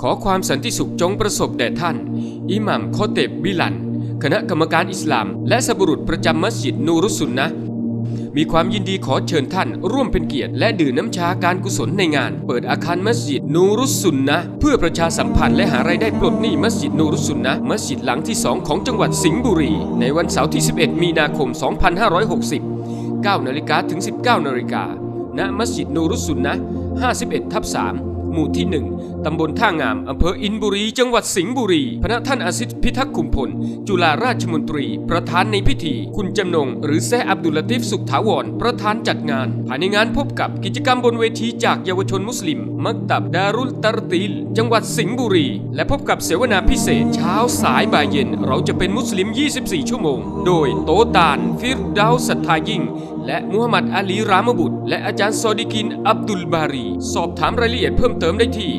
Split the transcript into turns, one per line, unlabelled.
ขอความสันติสุขจงประสบแด่ท่าน อิหมัมโคเตบบิลัน คณะกรรมการอิสลาม และสบุรุษประจำมัสยิดนูรุสุนนะ มีความยินดีขอเชิญท่านร่วมเป็นเกียรติ และดื่มน้ำชาการกุศลในงาน เปิดอาคารมัสยิดนูรุสุนนะ เพื่อประชาสัมพันธ์และหารายได้ปลดหนี้มัสยิดนูรุสุนนะมัสยิดหลังที่ 2 ของจังหวัดสิงห์บุรี ในวันเสาร์ที่ 11 มีนาคม 2560 9นาฬิกาถึง 19นาฬิกาณมัสยิดนูรุสุนนะห์51ทับ3 หมู่ที่ 1ตำบลท่างามอำเภออินบุรี จังหวัดสิงห์บุรี พระท่านอาซิตพิทักษ์คุมพล จุฬาราชมนตรี ประธานในพิธี คุณจำนง หรือแซอับดุลลาติฟสุขถาวร ประธานจัดงาน ภายในงานพบกับกิจกรรมบนเวทีจากเยาวชนมุสลิม มักตับดารุลตารตีลจังหวัดสิงห์บุรี และพบกับเสวนาพิเศษ เช้าสายบ่ายเย็น เราจะเป็นมุสลิม 24 ชั่วโมง โดยโตตาน ฟิรดาวสัทธายิ่ง และมูฮัมหมัดอาลีรามบุตร และอาจารย์ซอดิกินอับดุลบารี สอบถามรายละเอียดเพิ่มเติมได้ที่